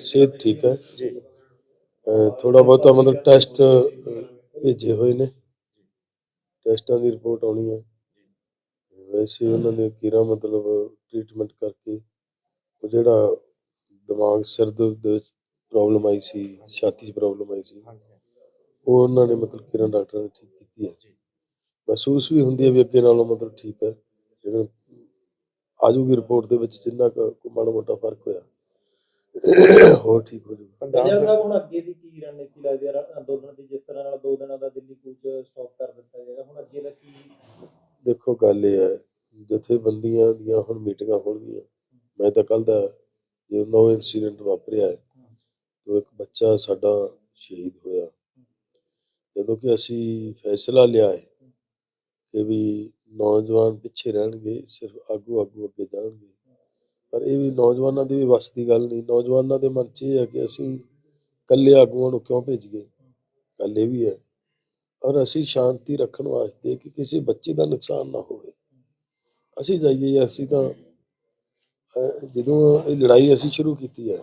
ਸਿਹਤ ਠੀਕ ਹੈ। ਜੀ ਥੋੜਾ ਬਹੁਤਾ ਮਤਲਬ ਟੈਸਟ ਭੇਜੇ ਹੋਏ ਨੇ। ਟੈਸਟਾਂ ਦੀ ਰਿਪੋਰਟ ਆਉਣੀ ਹੈ। ਵੈਸੇ ਉਹਨਾਂ ਨੇ ਕੀਰਾ ਮਤਲਬ ਟ੍ਰੀਟਮੈਂਟ ਕਰਕੇ ਉਹ ਜਿਹੜਾ ਦਿਮਾਗ, ਸਿਰ ਦੇ ਵਿੱਚ ਪ੍ਰੋਬਲਮ ਆਈ ਸੀ, ਛਾਤੀ 'ਚ ਪ੍ਰੋਬਲਮ ਆਈ ਸੀ, ਉਹ ਉਹਨਾਂ ਨੇ ਮਤਲਬ ਕਿਰਨ ਡਾਕਟਰ ਨੇ ਠੀਕ ਕੀਤੀ ਹੈ। ਮਹਿਸੂਸ ਵੀ ਹੁੰਦੀ ਹੈ ਵੀ ਅੱਗੇ ਨਾਲੋਂ ਮਤਲਬ ਠੀਕ ਹੈ। ਜਿਹੜਾ ਆਜੂਗੀ ਰਿਪੋਰਟ ਦੇ ਵਿੱਚ ਜਿੰਨਾ ਕੁ ਮਾੜਾ ਮੋਟਾ ਫ਼ਰਕ ਹੋਇਆ। ਹੋਰ ਠੀਕ ਹੋ ਜਾਊਗਾ। ਪੰਜਾਬ ਸਾਹਿਬ ਹੁਣ ਅੱਗੇ ਦੀ ਕੀ ਰਣਨੀਤੀ ਲੱਗਦੀ ਹੈ ਅੰਦੋਲਨ ਦੀ ਜਿਸ ਤਰ੍ਹਾਂ ਨਾਲ ਦੋ ਦਿਨਾਂ ਦਾ ਦਿੱਲੀ ਕੂਚ ਸਟਾਪ ਕਰ ਦਿੱਤਾ ਜਾਏਗਾ ਹੁਣ ਅੱਗੇ ਦਾ ਕੀ? ਦੇਖੋ ਗੱਲ ਇਹ ਹੈ ਜਥੇਬੰਦੀਆਂ ਦੀਆਂ ਹੁਣ ਮੀਟਿੰਗਾਂ ਹੋਣਗੀਆਂ। ਮੈਂ ਤਾਂ ਕੱਲ ਦਾ ਜਦੋਂ ਨੋ ਇਨਸੀਡੈਂਟ ਵਾਪਰਿਆ ਹੈ ਤੇ ਇੱਕ ਬੱਚਾ ਸਾਡਾ ਸ਼ਹੀਦ ਹੋਇਆ। ਜਦੋਂ ਕਿ ਅਸੀਂ ਫੈਸਲਾ ਲਿਆ ਹੈ ਕਿ ਵੀ ਨੌਜਵਾਨ ਪਿੱਛੇ ਰਹਿਣਗੇ ਸਿਰਫ ਆਗੂ ਆਗੂ ਅੱਗੇ ਜਾਣਗੇ। ਪਰ ਇਹ ਵੀ ਨੌਜਵਾਨਾਂ ਦੀ ਵੀ ਵੱਸ ਦੀ ਗੱਲ ਨਹੀਂ। ਨੌਜਵਾਨਾਂ ਦੇ ਮਨ 'ਚ ਇਹ ਹੈ ਕਿ ਅਸੀਂ ਇਕੱਲੇ ਆਗੂਆਂ ਨੂੰ ਕਿਉਂ ਭੇਜੀਏ? ਗੱਲ ਵੀ ਹੈ। ਔਰ ਅਸੀਂ ਸ਼ਾਂਤੀ ਰੱਖਣ ਵਾਸਤੇ ਕਿ ਕਿਸੇ ਬੱਚੇ ਦਾ ਨੁਕਸਾਨ ਨਾ ਹੋਵੇ। ਅਸੀਂ ਜਾਈਏ, ਅਸੀਂ ਤਾਂ ਜਦੋਂ ਇਹ ਲੜਾਈ ਅਸੀਂ ਸ਼ੁਰੂ ਕੀਤੀ ਹੈ,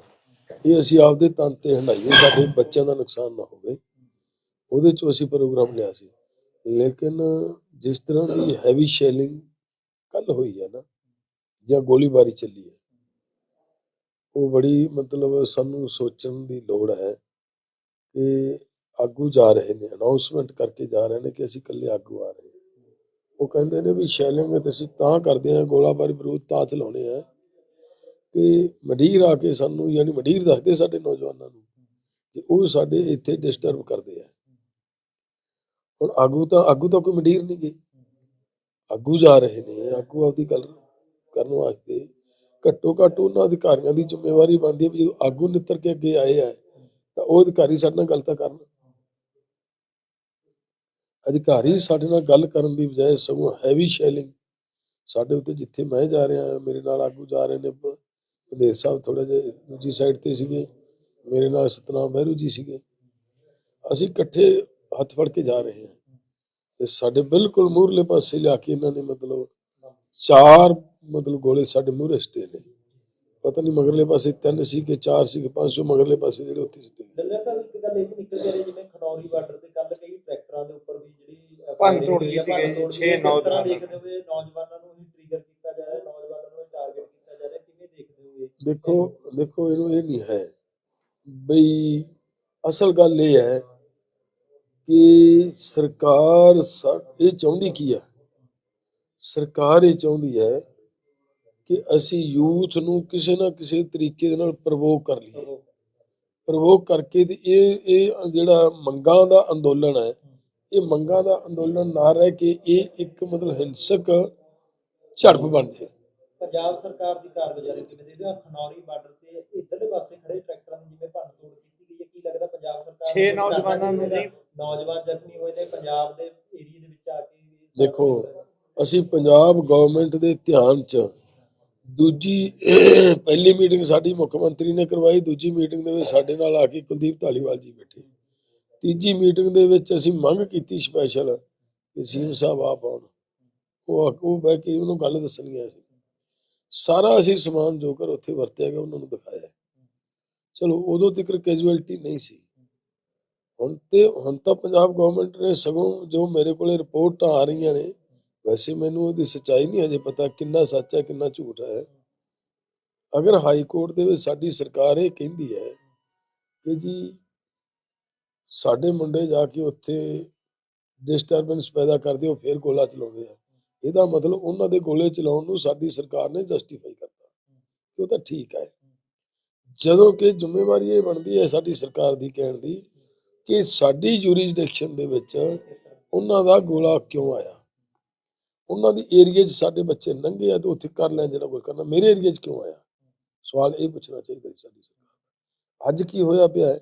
ਇਹ ਅਸੀਂ ਆਪਦੇ ਤਨ ਤੇ ਹੰਡਾਈਏ ਸਾਡੇ ਬੱਚਿਆਂ ਦਾ ਨੁਕਸਾਨ ਨਾ ਹੋਵੇ। ਉਹਦੇ ਚੋਂ ਅਸੀਂ ਪ੍ਰੋਗਰਾਮ ਲਿਆ ਸੀ। ਲੇਕਿਨ ਜਿਸ ਤਰ੍ਹਾਂ ਦੀ ਹੈਵੀ ਸ਼ੈਲਿੰਗ ਕੱਲ ਹੋਈ ਹੈ ਨਾ ਜਾਂ ਗੋਲੀਬਾਰੀ ਚੱਲੀ ਹੈ। ਉਹ ਬੜੀ ਮਤਲਬ ਸਾਨੂੰ ਸੋਚਣ ਦੀ ਲੋੜ ਹੈ ਕਿ ਆਗੂ ਜਾ ਰਹੇ ਨੇ ਅਨਾਉਂਸਮੈਂਟ ਕਰਕੇ ਜਾ ਰਹੇ ਨੇ ਕਿ ਅਸੀਂ ਇਕੱਲੇ ਆਗੂ ਆ ਰਹੇ ਹਾਂ। ਉਹ ਕਹਿੰਦੇ ਨੇ ਵੀ ਸ਼ੈਲਿੰਗ ਤੇ ਅਸੀਂ ਤਾਂ ਕਰਦੇ ਹਾਂ, ਗੋਲਾਬਾਰੀ ਵਿਰੋਧ ਤਾਂ ਚਲਾਉਣੇ ਆ ਕਿ ਮਡੀਰ ਆ ਕੇ ਸਾਨੂੰ ਯਾਨੀ ਮਡੀਰ ਦੱਸਦੇ ਸਾਡੇ ਨੌਜਵਾਨਾਂ ਨੂੰ ਕਿ ਉਹ ਸਾਡੇ ਇੱਥੇ ਡਿਸਟਰਬ ਕਰਦੇ ਆ। ਹੁਣ ਆਗੂ ਤਾਂ ਆਗੂ ਤਾਂ ਕੋਈ ਮਡੀਰ ਨਹੀਂ ਗਈ ਆਗੂ ਜਾ ਰਹੇ ਨੇ, ਆਗੂ ਆਪਦੀ ਗੱਲ ਕਰਨ ਵਾਸਤੇ ਘੱਟੋ ਘੱਟ ਉਹਨਾਂ ਅਧਿਕਾਰੀਆਂ ਦੀ ਜ਼ਿੰਮੇਵਾਰੀ ਬਣਦੀ ਹੈ ਵੀ ਜਦੋਂ ਆਗੂ ਨਿੱਤਰ ਕੇ ਅੱਗੇ ਆਏ ਆ, ਤਾਂ ਉਹ ਅਧਿਕਾਰੀ ਸਾਡੇ ਨਾਲ ਗੱਲ ਤਾਂ ਕਰਨ। ਅਧਿਕਾਰੀ ਸਾਡੇ ਨਾਲ ਗੱਲ ਕਰਨ ਦੀ ਬਜਾਏ ਸਗੋਂ ਹੈਵੀ ਸ਼ੈਲਿੰਗ ਸਾਡੇ ਉੱਤੇ ਜਿੱਥੇ ਮੈਂ ਜਾ ਰਿਹਾ, ਮੇਰੇ ਨਾਲ ਆਗੂ ਜਾ ਰਹੇ ਨੇ ਵਧੇਰ ਸਾਹਿਬ ਥੋੜਾ ਜਿਹਾ ਦੂਜੀ ਸਾਈਡ ਤੇ ਸੀਗੇ, ਮੇਰੇ ਨਾਲ ਸਤਨਾਮ ਬਹਿਰੂ ਜੀ ਸੀਗੇ। ਅਸੀਂ ਇਕੱਠੇ ਹੱਥ ਫੜ ਕੇ ਜਾ ਰਹੇ ਹਾਂ। ਤੇ ਸਾਡੇ ਬਿਲਕੁਲ ਮੂਹਰਲੇ ਪਾਸੇ ਲਿਆ ਕੇ ਇਹਨਾਂ ਨੇ ਮਤਲਬ ਚਾਰ ਮਤਲਬ ਗੋਲੇ ਸਾਡੇ ਮੂਹਰੇ ਸਟੇ ਨੇ। ਪਤਾ ਨਹੀਂ ਮਗਰਲੇ ਪਾਸੇ ਤਿੰਨ ਸੀ ਕਿ ਚਾਰ ਸੀ ਕਿ ਪੰਜ ਸੌ ਮਗਰਲੇ ਪਾਸੇ ਜਿਹੜੇ ਉੱਥੇ ਸਟੇ ਦਲਦਰ ਸਾਹਿਬ ਇੱਕ ਗੱਲ ਇਹ ਵੀ ਨਿਕਲ ਕੇ ਆ ਰਹੀ ਜਿਵੇਂ ਖਨੌਰੀ ਬਾਰਡਰ ਤੇ ਕੱਲ ਕਈ ਟਰੈਕਟਰਾਂ ਦੇ ਉੱਪਰ ਵੀ ਜਿਹੜੀ ਅਹ, ਭੰਨ ਤੋੜ ਹੋਈ ਆ, ਕੀਤੀ ਭੰਨ ਗਈ, ਤੋੜ ਛੇ ਕੀਤੀ ਆ। ਕਿਸ ਤਰ੍ਹਾਂ ਨੌਜਵਾਨਾਂ ਦੇਖਦੇ ਹੋਏ ਨੌਜਵਾਨਾਂ ਨੂੰ ਹੀ ਟ੍ਰਿਗਰ ਕੀਤਾ ਜਾ ਰਿਹਾ ਨੌਜਵਾਨਾਂ ਨੂੰ ਟਾਰਗੇਟ ਕੀਤਾ ਜਾ ਰਿਹਾ ਕਿਵੇਂ ਦੇਖਦੇ ਹੋ ਇਹ? ਦੇਖੋ ਦੇਖੋ ਇਹਨੂੰ ਇਹ ਨਹੀਂ ਹੈ ਬਈ ਅਸਲ ਗੱਲ ਇਹ ਹੈ ਕਿ ਸਰਕਾਰ ਇਹ ਚਾਹੁੰਦੀ ਕੀ ਹੈ? ਸਰਕਾਰ ਇਹ ਚਾਹੁੰਦੀ ਹੈ ਕਿ ਅਸੀਂ ਯੂਥ ਨੂੰ ਕਿਸੇ ਨਾ ਕਿਸੇ ਤਰੀਕੇ ਦੇ ਨਾਲ ਪ੍ਰਵੋਕ ਕਰ ਲਈਏ ਪ੍ਰਵੋਕ ਕਰਕੇ ਤੇ ਇਹ ਇਹ ਜਿਹੜਾ ਮੰਗਾਂ ਦਾ ਅੰਦੋਲਨ ਹੈ ਇਹ ਮੰਗਾਂ ਦਾ ਅੰਦੋਲਨ ਨਾ ਰਹਿ ਕੇ ਇਹ ਇੱਕ ਮਤਲਬ ਹਿੰਸਕ ਝੜਪ ਬਣ ਜਾਏ ਪੰਜਾਬ ਸਰਕਾਰ ਦੀ ਕਾਰਗੁਜ਼ਾਰੀ ਕਿਵੇਂ ਦੇਖਦੇ ਹੋ ਖਨੌਰੀ ਬਾਰਡਰ ਤੇ ਇਧਰਲੇ ਪਾਸੇ ਖੜੇ ਟਰੈਕਟਰਾਂ ਦੀ ਜਿਵੇਂ ਭੰਨ ਤੋੜ ਕੀਤੀ ਗਈ ਹੈ ਕੀ ਲੱਗਦਾ ਪੰਜਾਬ ਸਰਕਾਰ ਛੇ ਨੌਜਵਾਨਾਂ ਨੂੰ? ਜੀ- ਨੌਜਵਾਨ ਜ਼ਖਮੀ ਹੋਏ ਨੇ ਪੰਜਾਬ ਦੇ ਏਰੀਆ ਦੇ ਵਿੱਚ ਆ ਕੇ ਦੇਖੋ। ਅਸੀਂ ਪੰਜਾਬ ਗਵਰਨਮੈਂਟ ਦੇ ਧਿਆਨ 'ਚ ਦੂਜੀ, ਪਹਿਲੀ ਮੀਟਿੰਗ ਸਾਡੀ ਮੁੱਖ ਮੰਤਰੀ ਨੇ ਕਰਵਾਈ, ਦੂਜੀ ਮੀਟਿੰਗ ਦੇ ਵਿੱਚ ਸਾਡੇ ਨਾਲ ਆ ਕੇ ਕੁਲਦੀਪ ਢਾਲੀਵਾਲ ਜੀ ਬੈਠੇ। ਤੀਜੀ ਮੀਟਿੰਗ ਦੇ ਵਿੱਚ ਅਸੀਂ ਮੰਗ ਕੀਤੀ ਸਪੈਸ਼ਲ ਕਿ ਸੀਐਮ ਸਾਹਿਬ ਆਪ ਆਉਣ। ਉਹ ਉਹ ਬਹਿ ਕੇ ਉਹਨੂੰ ਗੱਲ ਦੱਸਣੀ ਸੀ ਸਾਰਾ ਅਸੀਂ ਸਮਾਨ ਜੋ ਕਰ ਉੱਥੇ ਵਰਤਿਆ ਗਿਆ, ਉਹਨਾਂ ਨੂੰ ਦਿਖਾਇਆ। ਚਲੋ, ਉਦੋਂ ਤੱਕ ਕੈਜੂਅਲਟੀ ਨਹੀਂ ਸੀ। ਹੁਣ ਤੇ ਹੁਣ ਤਾਂ ਪੰਜਾਬ ਗਵਰਨਮੈਂਟ ਨੇ ਸਗੋਂ ਜੋ ਮੇਰੇ ਕੋਲੇ ਰਿਪੋਰਟਾਂ ਆ ਰਹੀਆਂ ਨੇ ਵੈਸੇ ਮੈਨੂੰ ਉਹਦੀ ਸੱਚਾਈ ਨਹੀਂ ਅਜੇ ਪਤਾ ਕਿੰਨਾ ਸੱਚ ਹੈ, ਕਿੰਨਾ ਝੂਠ ਹੈ। ਅਗਰ ਹਾਈ ਕੋਰਟ ਦੇ ਵਿੱਚ ਸਾਡੀ ਸਰਕਾਰ ਇਹ ਕਹਿੰਦੀ ਹੈ ਕਿ ਜੀ ਸਾਡੇ ਮੁੰਡੇ ਜਾ ਕੇ ਉੱਥੇ ਡਿਸਟਰਬੈਂਸ ਪੈਦਾ ਕਰਦੇ, ਉਹ ਫੇਰ ਗੋਲਾ ਚਲਾਉਂਦੇ ਆ। ਇਹਦਾ ਮਤਲਬ ਉਹਨਾਂ ਦੇ ਗੋਲੇ ਚਲਾਉਣ ਨੂੰ ਸਾਡੀ ਸਰਕਾਰ ਨੇ ਜਸਟੀਫਾਈ ਕਰਤਾ ਕਿ ਉਹ ਤਾਂ ਠੀਕ ਹੈ। ਜਦੋਂ ਕਿ ਜ਼ਿੰਮੇਵਾਰੀ ਇਹ ਬਣਦੀ ਹੈ ਸਾਡੀ ਸਰਕਾਰ ਦੀ ਕਹਿਣ ਦੀ ਕਿ ਸਾਡੀ ਜੂਰਿਸਡਿਕਸ਼ਨ ਦੇ ਵਿੱਚ ਉਹਨਾਂ ਦਾ ਗੋਲਾ ਕਿਉਂ ਆਇਆ? ਉਹਨਾਂ ਦੀ ਏਰੀਆ 'ਚ ਸਾਡੇ ਬੱਚੇ ਨੰਗੇ ਆ ਤੇ ਉੱਥੇ ਕਰ ਲੈਣ ਜਿਹੜਾ ਕੋਈ ਕਰਨਾ। ਮੇਰੇ ਏਰੀਆ 'ਚ ਕਿਉਂ ਆਇਆ? ਸਵਾਲ ਇਹ ਪੁੱਛਣਾ ਚਾਹੀਦਾ ਸੀ ਸਾਡੀ ਸਰਕਾਰ ਅੱਜ ਕੀ ਹੋਇਆ ਪਿਆ ਹੈ?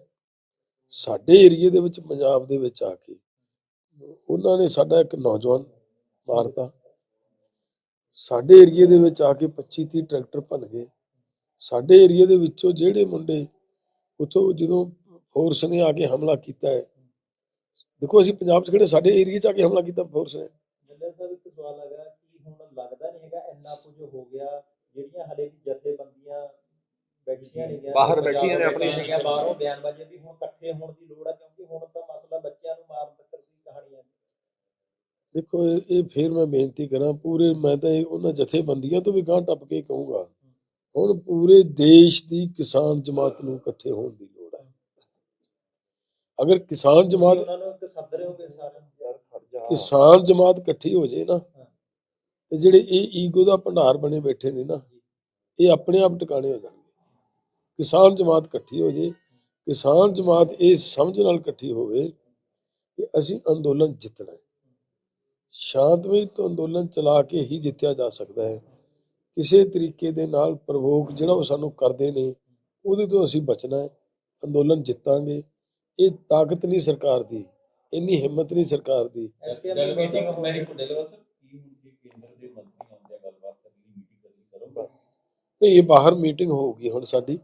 ਸਾਡੇ ਏਰੀਏ ਦੇ ਵਿੱਚ, ਪੰਜਾਬ ਦੇ ਵਿੱਚ ਆ ਕੇ ਉਹਨਾਂ ਨੇ ਸਾਡਾ ਇੱਕ ਨੌਜਵਾਨ ਮਾਰਤਾ। ਸਾਡੇ ਏਰੀਏ ਦੇ ਵਿੱਚ ਆ ਕੇ 25 30 ਟਰੈਕਟਰ ਭੰਨ ਗਏ। ਸਾਡੇ ਏਰੀਏ ਦੇ ਵਿੱਚੋਂ ਜਿਹੜੇ ਮੁੰਡੇ ਉਥੋਂ ਜਦੋਂ ਫੋਰਸ ਨੇ ਆ ਕੇ ਹਮਲਾ ਕੀਤਾ ਹੈ, ਦੇਖੋ ਅਸੀਂ ਪੰਜਾਬ 'ਚ ਕਿਹੜੇ ਸਾਡੇ ਏਰੀਏ 'ਚ ਆ ਕੇ ਹਮਲਾ ਕੀਤਾ ਫੋਰਸ ਨੇ। ਜੱਲਰ ਸਾਹਿਬ ਇੱਕ ਸਵਾਲ ਹੈਗਾ ਕਿ ਹੁਣ ਲੱਗਦਾ ਨਹੀਂ ਹੈਗਾ ਇੰਨਾ ਕੁਝ ਹੋ ਗਿਆ ਜਿਹੜੀਆਂ ਹਲੇ ਵੀ ਜਥੇਬੰਦੀਆਂ ਬੈਠੀਆਂ ਬੈਠੀਆਂ ਨਹੀਂ ਗਿਆ ਬਾਹਰ ਬੈਠੀਆਂ ਨੇ ਆਪਣੀ ਸੀਗੀਆਂ ਬਾਹਰੋਂ ਬਿਆਨਬਾਜ਼ੀ ਵੀ ਹੁਣ ਇਕੱਠੇ ਹੋਣ ਦੀ ਲੋੜ ਹੈ ਕਿਉਂਕਿ ਹੁਣ ਤਾਂ ਮਸਲਾ ਬੱਚਿਆਂ ਨੂੰ ਮਾਰਨ ਤੱਕ ਦੀ ਕਹਾਣੀ ਹੈ ਦੇਖੋ ਇਹ ਫਿਰ ਮੈਂ ਬੇਨਤੀ ਕਰਾਂ ਪੂਰੇ ਮੈਂ ਤਾਂ ਇਹ ਉਹਨਾਂ ਜਥੇਬੰਦੀਆਂ ਤੋਂ ਵੀ ਗਾਂਹ ਟੱਪ ਕੇ ਕਹੂੰਗਾ ਹੁਣ ਪੂਰੇ ਦੇਸ਼ ਦੀ ਕਿਸਾਨ ਜਮਾਤ ਨੂੰ ਇਕੱਠੇ ਹੋਣ ਦੀ ਲੋੜ ਹੈ। ਅਗਰ ਕਿਸਾਨ ਜਮਾਤ ਉਹਨਾਂ ਨੂੰ ਇੱਕ ਸੱਦ ਰਹੇ ਹੋਗੇ ਸਾਰਿਆਂ ਜਾ ਕਿਸਾਨ ਜਮਾਤ ਇਕੱਠੀ ਹੋ ਜੇ ਨਾ ਤੇ ਜਿਹੜੇ ਇਹ ਈਗੋ ਦਾ ਭੰਡਾਰ ਬਣੇ ਬੈਠੇ ਨੇ ਨਾ ਇਹ ਆਪਣੇ ਆਪ ਟਿਕਾਣੇ ਹੋ ਜਾਣਗੇ। ਕਿਸਾਨ ਜਮਾਤ ਇਕੱਠੀ ਹੋ ਜੇ ਕਿਸਾਨ ਜਮਾਤ ਇਹ ਸਮਝ ਨਾਲ ਇਕੱਠੀ ਹੋਵੇ ਕਿ ਅਸੀਂ ਅੰਦੋਲਨ ਜਿੱਤਣਾ ਹੈ। ਸ਼ਾਂਤਮਈ ਤੋਂ ਅੰਦੋਲਨ ਚਲਾ ਕੇ ਹੀ ਜਿੱਤਿਆ ਜਾ ਸਕਦਾ ਹੈ। ਕਿਸੇ ਤਰੀਕੇ ਦੇ ਨਾਲ ਪ੍ਰਵੋਗ ਜਿਹੜਾ ਉਹ ਸਾਨੂੰ ਕਰਦੇ ਨੇ ਉਹਦੇ ਤੋਂ ਅਸੀਂ ਬਚਣਾ ਹੈ ਅੰਦੋਲਨ ਜਿੱਤਾਂਗੇ। ਇਹ ਤਾਕਤ ਨਹੀਂ ਸਰਕਾਰ ਦੀ। ਇੰਨੀ ਹਿੰਮਤ ਨਹੀਂ ਸਰਕਾਰ ਦੀ। ਐਸਕੇਐਮ ਦੀ ਮੀਟਿੰਗ ਹੋ ਰਹੀ ਹੈ ਡੈਲਵਾ ਸਰ ਕੀ ਹੁਣ ਕੀ ਕੇਂਦਰ ਦੇ ਮੰਤਰੀ ਆਉਂਦੇ ਆ ਗੱਲਬਾਤ ਕਰਨ ਲਈ ਮੀਟਿੰਗ ਕਰਨੀ ਕਰੋ ਬਸ ਤੇ ਇਹ ਬਾਹਰ ਮੀਟਿੰਗ ਹੋਊਗੀ ਹੁਣ ਸਾਡੀ।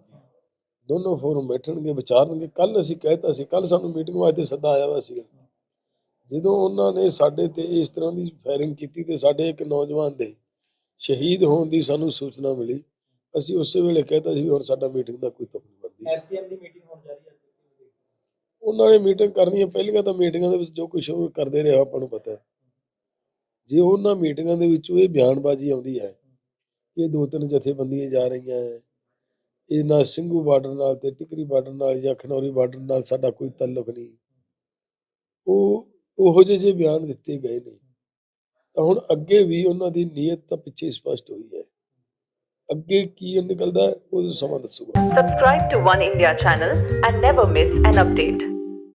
ਦੋਨੋਂ ਫੋਰਮ ਬੈਠਣਗੇ ਵਿਚਾਰਨਗੇ। ਕੱਲ ਅਸੀਂ ਕਹਿਤਾ ਸੀ ਕੱਲ ਸਾਨੂੰ ਮੀਟਿੰਗ ਵਾਸਤੇ ਸੱਦਾ ਆਇਆ ਵਾ ਸੀ ਜਦੋਂ ਉਹਨਾਂ ਨੇ ਸਾਡੇ ਤੇ ਇਸ ਤਰ੍ਹਾਂ ਦੀ ਫਾਇਰਿੰਗ ਕੀਤੀ ਤੇ ਸਾਡੇ ਇੱਕ ਨੌਜਵਾਨ ਦੇ ਸ਼ਹੀਦ ਹੋਣ ਦੀ ਸਾਨੂੰ ਸੂਚਨਾ ਮਿਲੀ। ਅਸੀਂ ਉਸੇ ਵੇਲੇ ਕਹਿਤਾ ਸੀ ਵੀ ਹੁਣ ਸਾਡਾ ਮੀਟਿੰਗ ਦਾ ਕੋਈ ਤੁਕ ਨਹੀਂ ਬਣਦੀ। ਐਸਕੇਐਮ ਦੀ ਮੀਟਿੰਗ ਹੋਣ ਜਾ ਰਹੀ ਹੈ ਉਹਨਾਂ ਨੇ ਮੀਟਿੰਗ ਕਰਨੀ ਹੈ ਪਹਿਲੀਆਂ ਤਾਂ ਮੀਟਿੰਗਾਂ ਦੇ ਵਿੱਚ ਜੋ ਕੁਝ ਉਹ ਕਰਦੇ ਰਹੇ ਆਪਾਂ ਨੂੰ ਪਤਾ ਹੈ। ਜੇ ਉਹਨਾਂ ਮੀਟਿੰਗਾਂ ਦੇ ਵਿੱਚੋਂ ਇਹ ਬਿਆਨਬਾਜ਼ੀ ਆਉਂਦੀ ਹੈ ਇਹ ਦੋ ਤਿੰਨ ਜਥੇਬੰਦੀਆਂ ਜਾ ਰਹੀਆਂ ਹੈ ਇਹ ਨਾ ਸਿੰਘੂ ਬਾਰਡਰ ਨਾਲ ਤੇ ਟਿਕਰੀ ਬਾਰਡਰ ਨਾਲ ਜਾਂ ਖਨੌਰੀ ਬਾਰਡਰ ਨਾਲ ਸਾਡਾ ਕੋਈ ਤਾਲੁਕ ਨਹੀਂ। ਉਹ ਉਹੋ ਜਿਹੇ ਜਿਹੇ ਬਿਆਨ ਦਿੱਤੇ ਗਏ ਨੇ, ਤਾਂ ਹੁਣ ਅੱਗੇ ਵੀ ਉਹਨਾਂ ਦੀ ਨੀਅਤ ਤਾਂ ਪਿੱਛੇ ਸਪਸ਼ਟ ਹੋਈ ਹੈ। ਅੱਗੇ ਕੀ ਨਿਕਲਦਾ ਉਹ ਸਮਾਂ ਦੱਸੂਗਾ। Subscribe to One India channel and never miss an update.